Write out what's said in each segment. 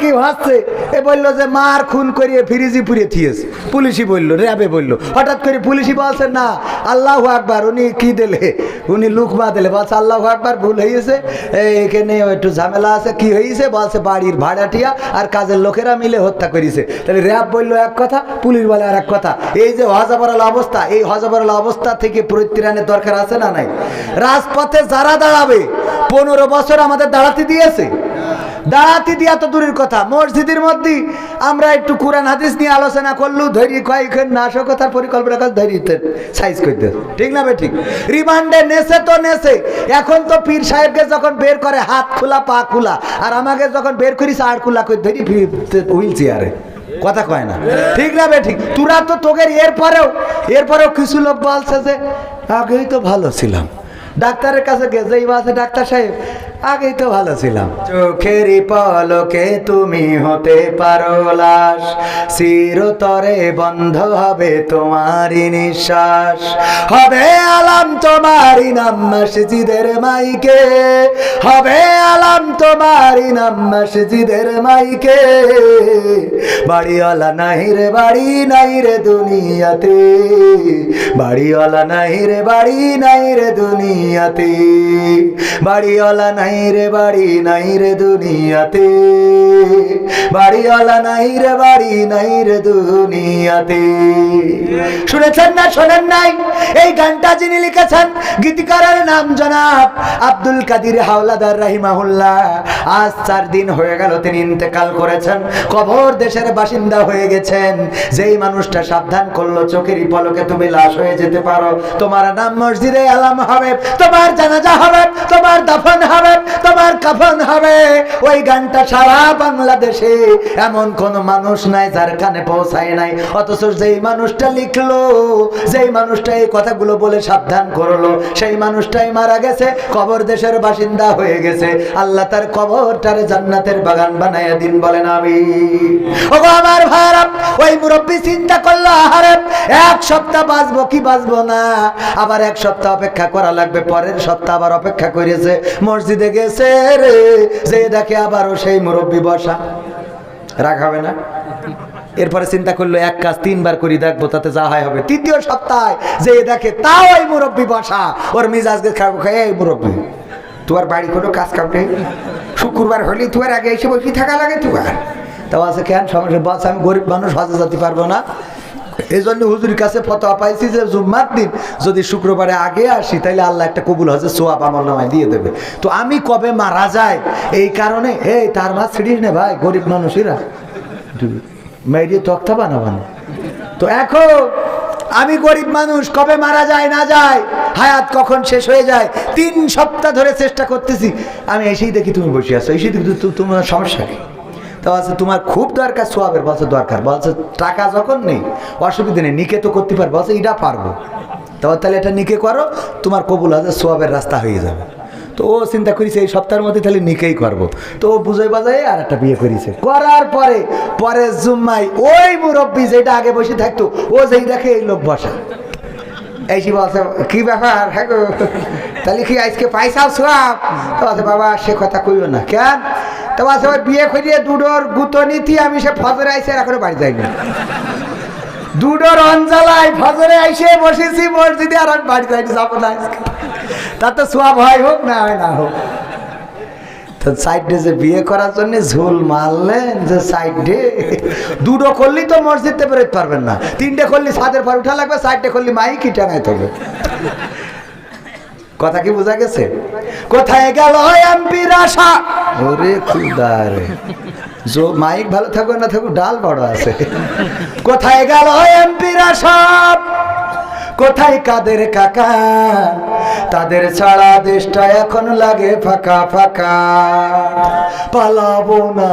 কি এ বলল যে, মার খুন করিয়ে ফ্রিজি থিয়েছে। পুলিশই বলল, র্যাবে বলল। হঠাৎ করে পুলিশই বলছে, না, আল্লাহ আকবার। উনি কি উনি লুকমা দিলে বলছে, আল্লাহ আকবার, ভুল হয়েছে এখানে একটু ঝামেলা আছে, কি হয়েছে বলছে, বাড়ির ভাড়াটিয়া আর কাজের লোকেরা মিলে হত্যা করেছে তাহলে র্যাব বলল এক কথা, পুলিশ বলে আর এক কথা। এই যে হজাবরাল অবস্থা, এই হজাবরাল অবস্থা থেকে পরিত্রাণের দরকার আছে না নাই? রাজপথে যারা দাঁড়াবে, পনেরো বছর আমাদের দাঁড়াতে দিয়েছে। দাঁড়াতে দিয়া তো দূরের কথা। মসজিদের মধ্যে আমরা একটু কোরআন হাদিস নিয়ে আলোচনা করলু ধৈর্য কয়েকক্ষণ নাশকতার পরিকল্পনা করে ধৈর্যতে সাইজ করতে ঠিক না বে ঠিক? রিমান্ডে নেছে তো নেছে। এখন তো পীর সাহেবকে যখন বের করে, হাত খোলা, পা খোলা, আর আমাকে যখন বের করিস, আর খোলা করে ধরি হুইল চেয়ারে। কথা কয় না। ঠিক না বে ঠিক? তোরা তো তোকে এরপরেও এরপরেও কিছু লোক বলছে যে, আগেই তো ভালো ছিলাম। ডাক্তারের কাছে গেছেই বাসে ডাক্তার সাহেব আগেই তো ভালো ছিলাম। চোখেরই পলকে তুমি হতে পারো লাশ। চিরতরে বন্ধ হবে তোমারই নিঃশ্বাস। হবে আলাম তোমারই নাম মসজিদের মাইকে। হবে আলাম তোমারই নাম মসজিদের মাইকে। বাড়িওয়ালা নাই রে, বাড়ি নাই রে দুনিয়াতে। বাড়িওয়ালা নাই রে, বাড়ি নাই রে দুনিয়াতে। বাড়িওয়ালা নাই রে বাড়ি নাই রে দুনিয়াতে। বাড়িওয়ালা নাই রে বাড়ি নাই রে দুনিয়াতে। শুনেছেন না, শোনেন নাই? এই গানটা যিনি লিখেছেন, গীতিকারের নাম জনাব আব্দুল কাদির হাওলাদার রাহিমাহুল্লাহ। আজ চার দিন হয়ে গেল তিনি ইন্তেকাল করেছেন। কবর দেশের বাসিন্দা হয়ে গেছেন। যেই মানুষটা সাবধান করল, চোখের পলকে তুমি লাশ হয়ে যেতে পারো। তোমার নাম মসজিদে আলাম হবে, তোমার জানাজা হবে, তোমার দাফন হবে তোমার কাফন হবে। ওই গানটা সারা বাংলাদেশে এমন কোন মানুষ নাই যার কানে পৌঁছায় নাই। অথচ যেই মানুষটা লিখলো, যেই মানুষটা এই কথাগুলো বলে সাবধান করল, সেই মানুষটাই মারা গেছে, কবর দেশের বাসিন্দা হয়ে গেছে। আল্লাহ তার কবরটারে জান্নাতের বাগান বানাইয়া দিন বলেন আমি ওগো আমার ভাইরা ওই মুরব্বী চিন্তা করল, আহারে, এক সপ্তাহ বাঁচবো কি বাঁচবো না? আবার এক সপ্তাহ অপেক্ষা করা লাগবে, পরের সপ্তাহ আবার অপেক্ষা করেছে। মসজিদে গেছে রে, যে দেখে আবারও সেই মুরব্বী বসা। রাগ হবে না? এরপরে চিন্তা করল, এক কাজ তিনবার করি, দেখব তাতে যা হয় হবে। তৃতীয় সপ্তাহে যে দেখে, তাও ওই মুরব্বী বসা। ওর মিজাজকে খাব, খাই, এই মুরব্বী। তোমার বাড়ি কোনো কাজ কাম নেই? শুক্রবার হলে তোমার আগে এসে বসে থাকা লাগে তোমার তাও আছে কেন? সমস্যা বলছে আমি গরিব মানুষ হজে যেতে পারব না। এই জন্য হুজুরের কাছে ফতোয়া পাইছি যে, জুম্মার দিন যদি শুক্রবারে আগে আসি তাহলে আল্লাহ একটা কবুল হজে সোয়াব আমার নামায় দিয়ে দেবে। তো আমি কবে মারা যায় এই কারণে, এই তার মা ছিড়িস নে ভাই, গরিব মানুষেরা। মেয়েরিয়ে তক্তা বানাবানো। তো এখন, আমি গরিব মানুষ, কবে মারা যায়, না যায়, হায়াত কখন শেষ হয়ে যায়, তিন সপ্তাহ ধরে চেষ্টা করতেছি। আমি এসেই দেখি তুমি বসে আছো, এসেই দেখি তোমার সমস্যা কি? তো আছে, তোমার খুব দরকার সোয়াবের, বলছে দরকার। বলছে, টাকা যখন নেই, অসুবিধা নেই, নিকে তো করতে পারব। বলছে এটা পারব। তো তাহলে এটা নিকে করো, তোমার কবুল হাজার সোয়াবের রাস্তা হয়ে যাবে। তো ও চিন্তা করিছে, এই সপ্তাহের মধ্যে তাহলে নিকেই করব। তো ও বুঝে বাজায় আর একটা বিয়ে করেছে। করার পরে পরে জুম্মাই ওই মুরব্বী যেটা আগে বসে থাকতো, ও যেই দেখে এই লোক বসা। এই বলছে, কি ব্যাপার? হ্যাঁ তাহলে কি আজকে পয়সাও সোয়াব তো বাবা, সে কথা কইও না। কেন? তো বলছে ওই বিয়ে করিয়ে দুডোর গুতো নীতি, আমি সে ফজরে আইসে এখনও বাড়ি যাইনি। দুডোর অঞ্জলায় ফজরে আইসে বসেছি, মসজিদে আর আমি বাড়ি যাইনি, যাব না আজকে। তাতে সোয়াব হয় হোক না হয় না হোক। তো সাইডে যে বিয়ে করার জন্য ঝোল মারলেন যে সাইডে দুটো করলেই তো মসজিদে বেরোতে পারবেন না। তিনটে করলে ছাদের পর উঠা লাগবে সাইডে করলে মাইকি টাঙাইতে হবে। কথা কি বোঝা গেছে? কোথায় গেল জো মাইক ভালো থাকুক, না থাকুক, ডাল বড় আছে। কোথায় গেল কোথায় কাদের কাকা? তাদের ছাড়া দেশটা এখন লাগে ফাঁকা ফাঁকা। পালাবো না।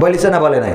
বলিছে না বলে নাই?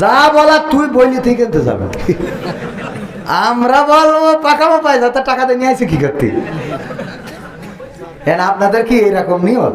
যা বলা তুই বইলি তুই কিনতে যাবে। আমরা বলব পাকামো পাই যাতে টাকাতে নিয়ে আসি কি করতে? আপনাদের কি এরকম নিয়ম?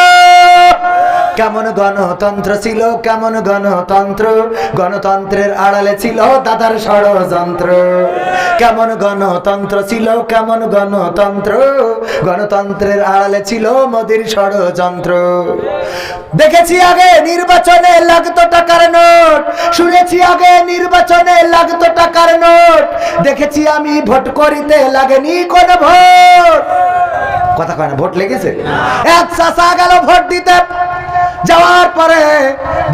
কেমন গণতন্ত্র ছিল, কেমন গণতন্ত্র? গণতন্ত্রের আড়ালে ছিল দাদার ষড়যন্ত্র। কেমন গণতন্ত্র ছিল, কেমন গণতন্ত্র? গণতন্ত্রের আড়ালে ছিল মোদির ষড়যন্ত্র। দেখেছি আগে নির্বাচনে লাগতো টাকার নোট। শুনেছি আগে নির্বাচনে লাগতো টাকার নোট। দেখেছি আমি ভোট করিতে লাগেনি কোন ভোট। কথা কয় না, ভোট লেগেছে? এক চাষা গেল ভোট দিতে। যাওয়ার পরে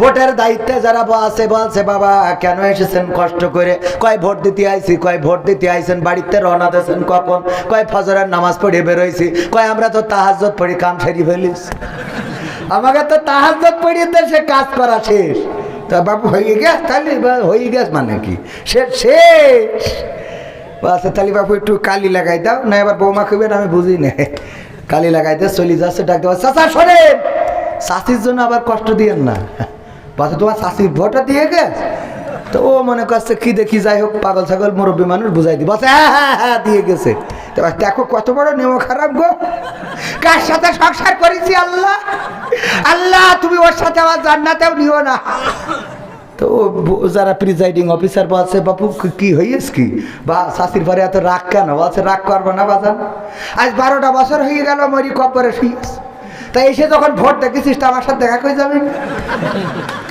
ভোটের দায়িত্বে যারা আছে, বলছে, বাবা, কেন এসেছেন কষ্ট করে? কয় ভোট দিতে আইছি, কয় ভোট দিতে আইছেন, বাড়িতে রওনা দিয়েছেন কখন? কয় ফজরের নামাজ পড়ে বেরোইছি, কয় আমরা তো তাহাজ্জত পড়ি কাম সেরি ফেলিস। আমাকে তো তাহাজ্জত পড়িয়ে তো সে কাজ করা শেষ। তা বাবু, হয়ে গেছ তাহলে? হয়ে গেছ মানে কি? সে শেষ। আচ্ছা তাহলে বাবু, একটু কালি লাগাই দাও, না এবার বৌমা খুবে আমি বুঝি না কালি লাগাই দিয়ে চলে যাচ্ছে ডাকতে পারছে চাচা, শোনেন চাষির জন্য আবার কষ্ট দিয়েন না। বাচ্চা তোমার চাষির ভোটটা দিয়ে গেছ। তো ও মনে করছে, কি দেখি, যাই হোক, পাগল ছাগল, মুরব্বী মানুষ, বুঝাই দি। বলছে হ্যাঁ হ্যাঁ হ্যাঁ দিয়ে গেছে। দেখো কত বড় নেমো খারাপ গো। কার সাথে সংসার করেছি আল্লাহ? আল্লাহ, তুমি ওর সাথে আমার জান্নাতেও নিও না। তো যারা প্রিজাইডিং অফিসার বলছে, বাপু, কি- হইস কি? বা শাশির পরে এত রাগ কেন? বলছে, রাগ করব না, বাজান। আজ বারোটা বছর হয়ে গেল, মরি কপরে শুইস তাই এসে যখন ভোট দেখেছিস তো আমার সাথে দেখা করে যাবি?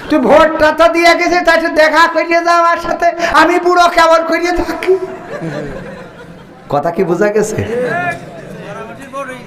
তুই ভোটটা তো দিয়ে গেছিস তাই দেখা করিয়ে যা আমার সাথে। আমি বুড়ো কেমন করিয়ে থাকি? কথা কি বোঝা গেছে?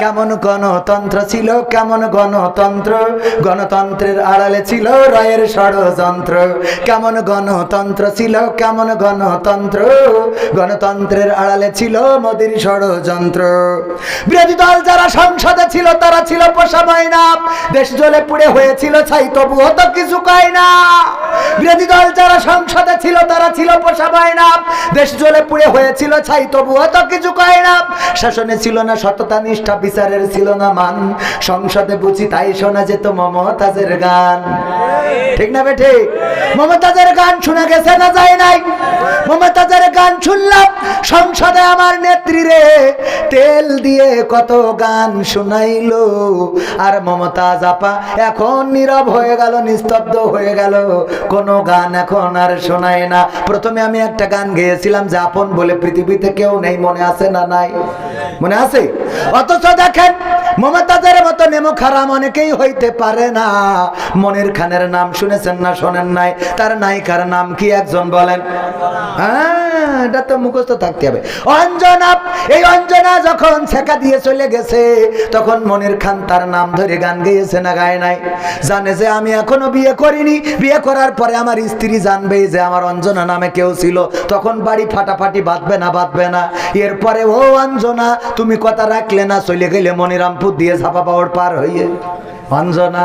কেমন গণতন্ত্র ছিল, কেমন গণতন্ত্র? গণতন্ত্রের আড়ালে ছিল রয়ের ষড়যন্ত্র। কেমন গণতন্ত্র ছিল, কেমন গণতন্ত্র? গণতন্ত্রের আড়ালে ছিল মোদির ষড়যন্ত্র। বিরোধী দল যারা সংসদে ছিল, তারা ছিল পোষা ময়না দেশ জ্বলে পুড়ে হয়েছিল, ছাই তবুও তো কিছু কয় না। বিরোধী দল যারা সংসদে ছিল, তারা ছিল পোষা ময়না দেশ জ্বলে পুড়ে হয়েছিল, ছাই তবুও তো কিছু কয় না। শাসনে ছিল না সততা, নিষ্ঠা বিচারের ছিল না মান। সংসদে বুঝি তাই শোনা যেত মমতাজের গান। ঠিক না বেঠে মমতাজের গান শোনা গেছে না যায় নাই? মমতাজের গান শুনলাম, সংসদে আমার নেত্রী রে, তেল দিয়ে কত গান শুনাইলো। আর মমতাজ আপা এখন নীরব হয়ে গেল, নিস্তব্ধ হয়ে গেল। কোনো গান এখন আর শোনায় না। প্রথমে আমি একটা গান গেয়েছিলাম যে আপন বলে পৃথিবীতে কেউ নেই, মনে আছে না নাই? মনে আছে? অথচ দেখেন, মমতাজের মতো নেমো খারাম অনেকেই হইতে পারে না। মনির খানের নাম শুনেছেন না শোনেন নাই? তার নায়িকার নাম কি একজন বলেন? হ্যাঁ? এটা তো মুখস্থ থাকতে হবে। অঞ্জনা, এই অঞ্জনা যখন ছেকা দিয়ে চলে গেছে, তখন মনির খান তার নাম ধরে গান গেয়েছে না গায় নাই। জানে যে আমি এখনও বিয়ে করিনি। বিয়ে করার পরে আমার স্ত্রী জানবে যে আমার অঞ্জনা নামে কেউ ছিল। তখন বাড়ি ফাটাফাটি বাঁধবে না বাঁধবে না। এরপরে, ও অঞ্জনা, তুমি কথা রাখলে না, চলে গেলে মনিরামপুর দিয়ে ঝাপা পাওয়ার পার হইয়ে। অঞ্জনা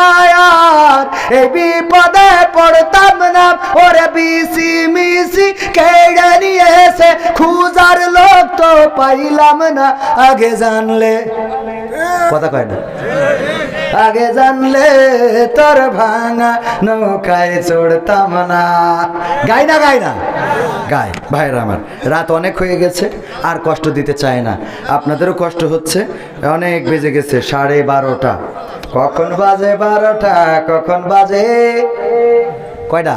আর এই বিপদে পড়তাম না ওরে বিসি মিসি কেড়ে নিয়েছে খুঁজ তো পাইলাম না, আগে জানলে। কথা কয় না। আগে জানলে তোর ভাঙা নৌকায় চড়তাম না। গাই না গাই না। গাই ভাইরা আমার, রাত অনেক হয়ে গেছে, আর কষ্ট দিতে চায় না। আপনাদেরও কষ্ট হচ্ছে, অনেক বেজে গেছে, সাড়ে বারোটা। কখন বাজে বারোটা, কখন বাজে? কয়টা?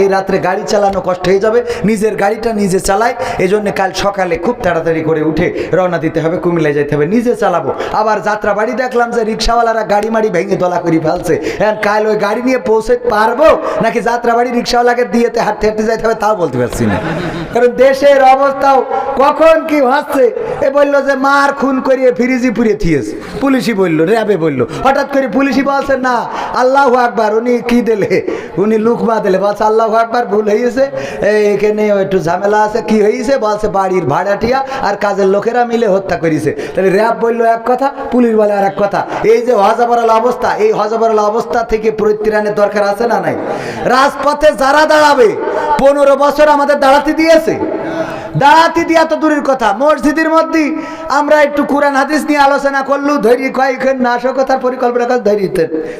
এই রাত্রে গাড়ি চালানো কষ্ট হয়ে যাবে। নিজের গাড়িটা নিজে চালাই এই জন্য কাল সকালে খুব তাড়াতাড়ি করে উঠে রওনা দিতে হবে, কুমিল্লায় যেতে হবে, নিজে চালাবো। আবার যাত্রা বাড়ি দেখলাম যে রিক্সাওয়ালারা গাড়ি মাড়ি ভেঙে দলা করে ফেলছে। হ্যাঁ কাল ওই গাড়ি নিয়ে পৌঁছে পারব, নাকি যাত্রা বাড়ি রিক্সাওয়ালাকে দিয়েতে হাঁটতে হাঁটতে যাইতে হবে, তাও বলতে পারছি না। কারণ দেশের অবস্থাও কখন কি হচ্ছে এ বলল যে, মার খুন করিয়ে ফ্রিজি পুড়িয়ে থিয়েছে। পুলিশই বলল, র্যাবে বলল। হঠাৎ করে পুলিশই বলছে, না, আল্লাহ আকবার। উনি কি দিলে? উনি লুক লুকমা দিলে বলছে, আল্লাহ আকবার, ভুল হয়েছে এখানে একটু ঝামেলা আছে, কি হয়েছে বলছে, বাড়ির ভাড়াটিয়া আর কাজের লোকেরা মিলে হত্যা করেছে। তাহলে র্যাব বলল এক কথা, পুলিশ বলে আর এক কথা। এই যে হজাবরাল অবস্থা, এই হজাবরাল অবস্থা থেকে পরিত্রাণের দরকার আছে না নাই? রাজপথে যারা দাঁড়াবে, পনেরো বছর আমাদের দাঁড়াতে দিয়েছে। দাঁড়াতে দিয়া তো দূরের কথা। মসজিদের মধ্যে আমরা একটু কোরআন হাদিস নিয়ে আলোচনা করলু ধৈর্য কয়েকক্ষণ নাশকতার পরিকল্পনা করে ধৈর্য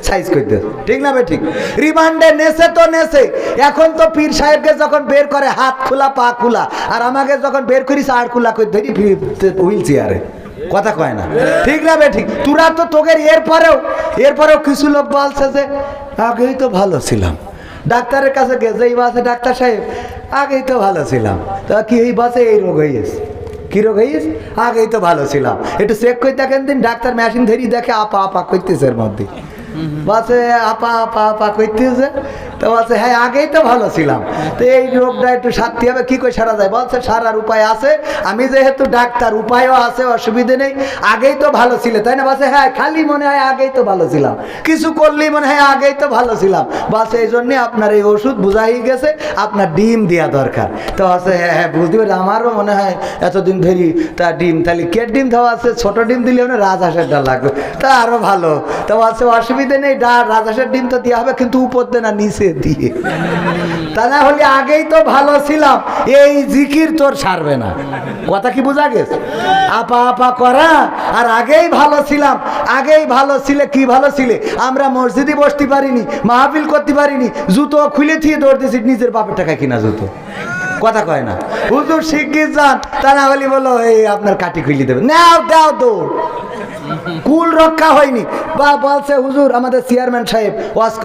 সাইজ করতে ঠিক না বে ঠিক? রিমান্ডে নেছে তো নেছে। এখন তো পীর সাহেবকে যখন বের করে, হাত খোলা, পা খোলা, আর আমাকে যখন বের করিস, আর খোলা করে ধরি হুইল চেয়ারে। কথা কয় না। ঠিক না বে ঠিক? তোরা তো তোদের এরপরেও এরপরেও কিছু লোক বলছে যে, আগেই তো ভালো ছিলাম। ডাক্তারের কাছে গেছে এই বাসে ডাক্তার সাহেব, আগেই তো ভালো ছিলাম। তা কি এই বাসে এই রোগ হয়েছে কী রোগ হয়েছে আগেই তো ভালো ছিলাম। একটু চেক করে দেখেন দিন, ডাক্তার মেশিন ধরিয়ে দেখে আপা আপা করতেছে এর মধ্যে। বাসে আপা আপা আপা করতেছে তো বলছে হ্যাঁ আগেই তো ভালো ছিলাম। তো এই রোগটা একটু সারতে হবে, কি করে সারা যায়? বলছে সারার উপায় আছে। আমি যেহেতু ডাক্তার, উপায়ও আছে, অসুবিধে নেই। আগেই তো ভালো ছিল, তাই না? বলছে হ্যাঁ খালি মনে হয় আগেই তো ভালো ছিলাম। কিছু করলেই মনে হয় আগেই তো ভালো ছিলাম। বাস এই জন্যে আপনার এই ওষুধ বুঝাই গেছে, আপনার ডিম দেওয়া দরকার। তো আছে হ্যাঁ হ্যাঁ বুঝতে আমারও মনে হয় এতদিন ধরি তা ডিম, তাহলে কে ডিম দেওয়া আছে? ছোট ডিম দিলে মানে রাজহাঁসেরটা লাগবে। তা আরও ভালো। তো আছে অসুবিধে নেই, ডা রাজহাঁসের ডিম তো দেওয়া হবে, কিন্তু উপর দে না নিচে দিয়ে। তা না হলে আগেই তো ভালো ছিলাম, এই জিকির তোর সারবে না। কথা কি বোঝা গেছে? আপা আপা করা, আর আগেই ভালো ছিলাম, আগেই ভালো ছিলে, কি ভালো ছিলে? আমরা মসজিদে বসতে পারিনি, মাহফিল করতে পারিনি, জুতো খুলে থিয়ে দৌড়তেছি, নিজের বাপের টাকা কিনা জুতো। কথা কয় না। হুজুর শিখিয়ে যান। তা না হলে বলো, এই আপনার কাটি খুলি দেবে নাও, দাও দৌড়। কুল রক্ষা হয়নি। বা বলছে, হুজুর, আমাদের চেয়ারম্যান সাহেব, ওয়াজ